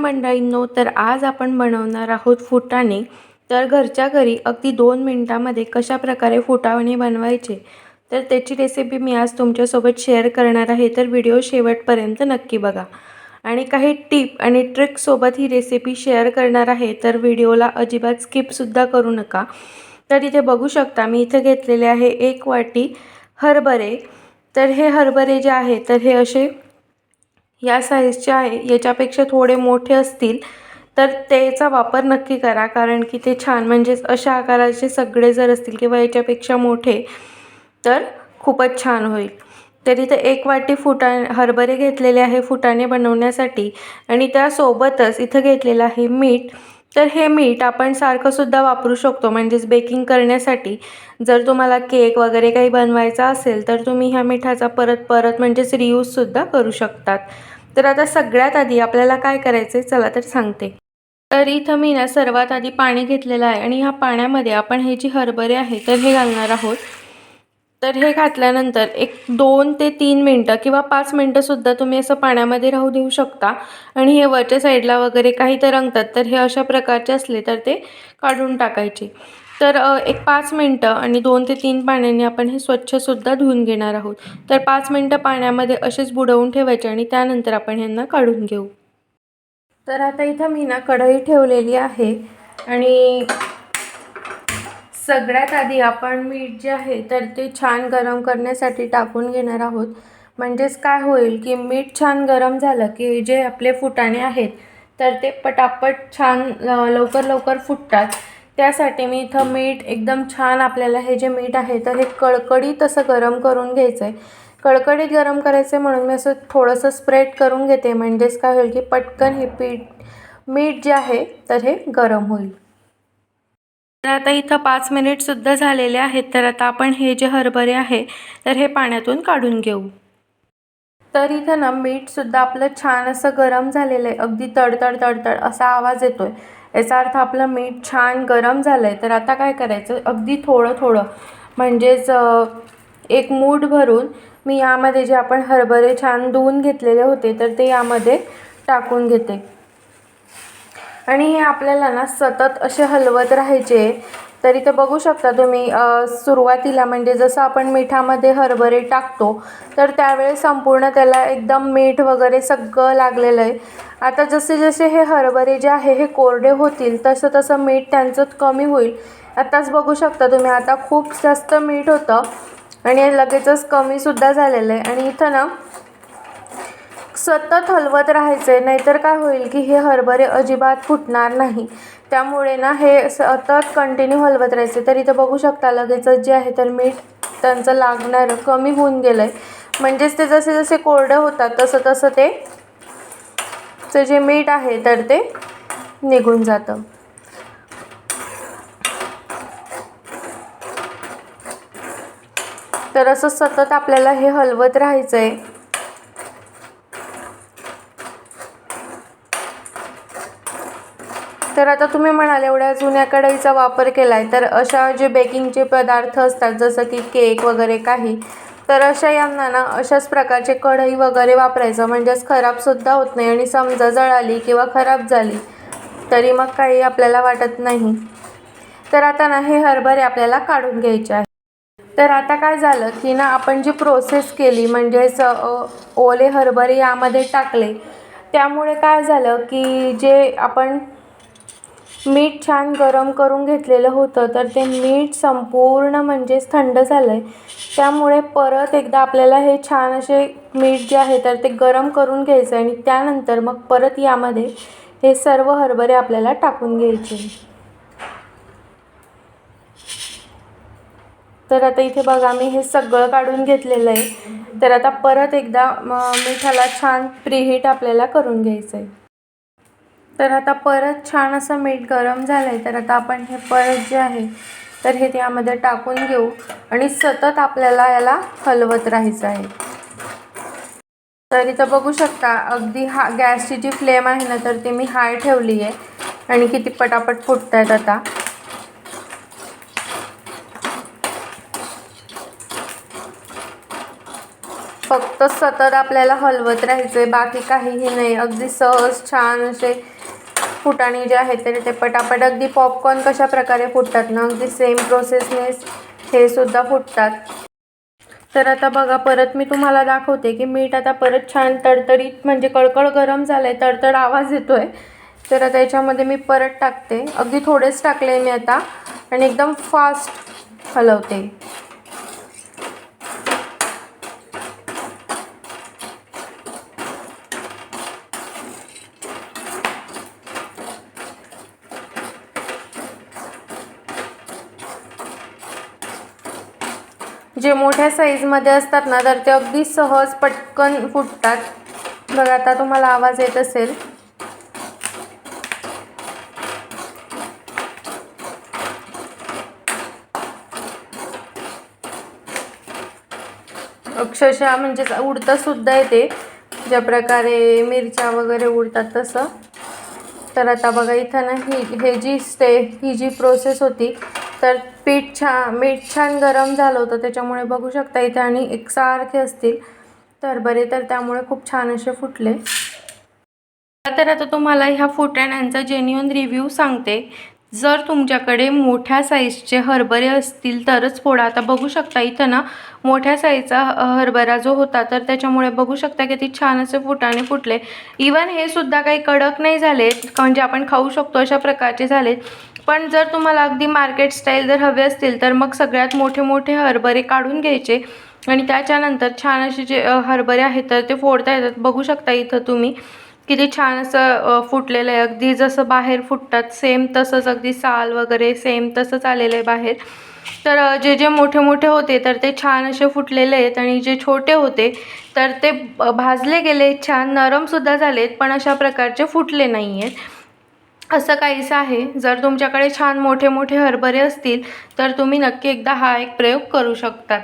मंडळींनो तर आज आपण बनवणार आहोत फुटाणे. तर घरच्या घरी अगदी दोन मिनटामध्ये कशा प्रकारे फुटाणे बनवायचे तर त्याची रेसिपी मी आज तुमच्यासोबत शेअर करणार आहे तर व्हिडिओ शेवटपर्यंत नक्की बघा. आणि काही टीप आणि ट्रिकसोबत ही रेसिपी शेअर करणार आहे तर व्हिडिओला अजिबात स्किपसुद्धा करू नका. तर इथे बघू शकता मी इथे घेतलेले आहे एक वाटी हरभरे. तर हे हरभरे जे आहे तर हे असे या साईजचे आहे याच्यापेक्षा थोडे मोठे असतील तर त्याचा वापर नक्की करा. कारण की ते छान म्हणजेच अशा आकाराचे सगळे जर असतील किंवा याच्यापेक्षा मोठे तर खूपच छान होईल. तर एक वाटी फुटा हरभरे घेतलेले आहे फुटाणे बनवण्यासाठी. आणि त्यासोबतच इथं घेतलेलं आहे मीठ. तर हे मीठ आपण सारखंसुद्धा वापरू शकतो म्हणजेच बेकिंग करण्यासाठी. जर तुम्हाला केक वगैरे काही बनवायचा असेल तर तुम्ही ह्या मिठाचा परत परत म्हणजेच रियूजसुद्धा करू शकतात. तर आता सगळ्यात आधी आपल्याला काय करायचं आहे चला तर सांगते. तर इथं मी ना सर्वात आधी पाणी घेतलेलं आहे आणि ह्या पाण्यामध्ये आपण हे जी हरभरे आहे तर हे घालणार आहोत. तर हे घातल्यानंतर एक दोन ते तीन मिनटं किंवा पाच मिनटंसुद्धा तुम्ही असं पाण्यामध्ये राहू देऊ शकता. आणि हे वरच्या साईडला वगैरे काही तर रंगतात तर हे अशा प्रकारचे असले तर ते काढून टाकायचे. तर एक पाच मिनटं आणि दोन ते तीन पाण्याने आपण हे स्वच्छसुद्धा धुवून घेणार आहोत. तर पाच मिनटं पाण्यामध्ये असेच बुडवून ठेवायचे आणि त्यानंतर आपण यांना काढून घेऊ. तर आता इथं मी ना कढई ठेवलेली आहे आणि सगळ्यात आधी आपण मीठ जे आहे तर ते छान गरम करण्यासाठी टाकून घेणार आहोत. म्हणजेच काय होईल की मीठ छान गरम झालं की जे आपले फुटाणे आहेत तर ते पटापट छान लवकर लवकर फुटतात. त्यासाठी मी इथं मीठ एकदम छान आपल्याला हे जे मीठ आहे तर हे कडकडीत असं गरम करून घ्यायचं आहे कडकडीत गरम करायचं आहे म्हणून मी असं थोडंसं स्प्रेड करून घेते. म्हणजेच काय होईल की पटकन हे पीठ मीठ जे आहे तर हे गरम होईल. तर आता इथं पाच मिनिटसुद्धा झालेले आहेत. तर आता आपण हे जे हरभरे आहे तर हे पाण्यातून काढून घेऊ. तर इथं ना मीठसुद्धा आपलं छान असं गरम झालेलं आहे. अगदी तडतड तडतड असा आवाज येतो आहे याचा अर्थ आपलं मीठ छान गरम झालं आहे तर आता काय करायचं? अगदी थोडं थोडं. म्हणजेच एक मूठ भरून मी यामध्ये जे आपण हरभरे छान धुवून घेतलेले होते तर ते यामध्ये टाकून घेते. आणि हे आपल्याला ना सतत असे हलवत राहायचे. तर इथे बघू शकता तुम्ही सुरुवातीला म्हणजे जसं आपण मिठामध्ये हरभरे टाकतो तर त्यावेळेस संपूर्ण त्याला एकदम मीठ वगैरे सगळं लागलेलं आहे. आता जसे जसे हे हरभरे जे आहे हे कोरडे होतील तसं तसं मीठ त्यांचं कमी होईल. आताच बघू शकता तुम्ही आता खूप जास्त मीठ होतं आणि लगेचच कमीसुद्धा झालेलं आहे. आणि इथं ना सतत हलवत राहायचं आहे नाहीतर काय होईल की हे हरभरे अजिबात फुटणार नाही. त्यामुळे ना हे सतत कंटिन्यू हलवत राहायचे. तर इथं बघू शकता लगेचच जे आहे तर मीठ त्यांचं लागणारं कमी होऊन गेलं आहे म्हणजेच ते जसे जसे कोरडं होतात तसं तसं ते जे मीठ आहे तर ते निघून जातं. तर असं सतत आपल्याला हे हलवत राहायचं आहे तर आता तुम्ही म्हणाल एवढ्या जुन्या कढईचा वापर केला आहे तर अशा जे बेकिंगचे पदार्थ असतात जसं की केक वगैरे काही तर अशा यांना ना अशाच प्रकारचे कढई वगैरे वापरायचं. म्हणजेच खराबसुद्धा होत नाही आणि समजा जळाली किंवा खराब झाली तरी मग काही आपल्याला वाटत नाही. तर आता ना हे हरभरे आपल्याला काढून घ्यायचे आहे तर आता काय झालं की ना आपण जी प्रोसेस केली म्हणजेच ओले हरभरे यामध्ये टाकले त्यामुळे काय झालं की जे आपण मीठ छान गरम करून घेतलेलं होतं तर ते मीठ संपूर्ण म्हणजेच थंड झालं आहे त्यामुळे परत एकदा आपल्याला हे छान असे मीठ जे आहे तर ते गरम करून घ्यायचं आणि त्यानंतर मग परत यामध्ये हे सर्व हरभरे आपल्याला टाकून घ्यायचे. तर आता इथे बघा मी हे सगळं काढून घेतलेलं आहे. तर आता परत एकदा मिठाला छान प्रीहीट आपल्याला करून घ्यायचं आहे तर आता परत छान असं मीठ गरम झालं आहे तर आता आपण हे परत जे आहे तर हे त्यामध्ये टाकून घेऊ. आणि सतत आपल्याला याला हलवत राहायचं आहे. तर इथं बघू शकता अगदी हा गॅसची जी फ्लेम आहे ना तर ती मी हाय ठेवली आहे. आणि किती पटापट फुटत आहेत आता. फक्त सतत आपल्याला हलवत राहायचं आहे बाकी काहीही नाही. अगदी सहज छान असे फुटाणे जे आहेत तर ते पटापट अगदी पॉपकॉर्न कशा प्रकारे फुटतात ना अगदी सेम प्रोसेसने हे सुद्धा फुटतात. तर आता बघा परत मी तुम्हाला दाखवते की मीठ आता परत छान तडतडीत म्हणजे कळकळ गरम झालं आहे तडतड आवाज येतो आहे तर आता याच्यामध्ये मी परत टाकते. अगदी थोडेच टाकले मी आता. आणि एकदम फास्ट हलवते. जे मोठ्या साईजमध्ये असतात ना तर ते अगदी सहज पटकन फुटतात. बघा आता तुम्हाला आवाज येत असेल. अक्षरशः म्हणजे उडतं सुद्धा येते. ज्या प्रकारे मिरच्या वगैरे उडतात तसं. तर आता बघा इथं ना ही हे जी स्टे ही जी प्रोसेस होती तर पीठ छान मीठ छान गरम झालं होतं त्याच्यामुळे बघू शकता इथे आणि एकसारखे असतील. तर बरे तर त्यामुळे खूप छान असे फुटले. तर आता तुम्हाला ह्या फुटाण्यांचा जेन्युअन रिव्ह्यू सांगते. जर तुमच्याकडे मोठ्या साईजचे हरभरे असतील तरच फोडा. आता बघू शकता इथं ना मोठ्या साईजचा हरभरा जो होता तर त्याच्यामुळे बघू शकता की ती छान असे फुटाने फुटले. इवन हे सुद्धा काही कडक नाही झालेत म्हणजे आपण खाऊ शकतो अशा प्रकारचे झालेत पण जर तुम्हाला अगदी मार्केट स्टाईल जर हवे असतील तर मग सगळ्यात मोठे मोठे हरभरे काढून घ्यायचे. आणि त्याच्यानंतर छान असे जे हरभरे आहेत तर ते फोडता येतात. बघू शकता इथं तुम्ही. किती छान असं फुटलेलं आहे. अगदी जसं बाहेर फुटतात सेम तसंच अगदी साल वगैरे सेम तसंच आलेलं आहे बाहेर. तर जे जे मोठे मोठे होते तर ते छान असे फुटलेले आहेत. आणि जे छोटे होते तर ते भाजले गेले छान. नरमसुद्धा झालेत पण अशा प्रकारचे फुटले नाही आहेत. असं काहीसं आहे. जर तुमच्याकडे छान मोठे मोठे हरभरे असतील तर तुम्ही नक्की एकदा हा एक प्रयोग करू शकतात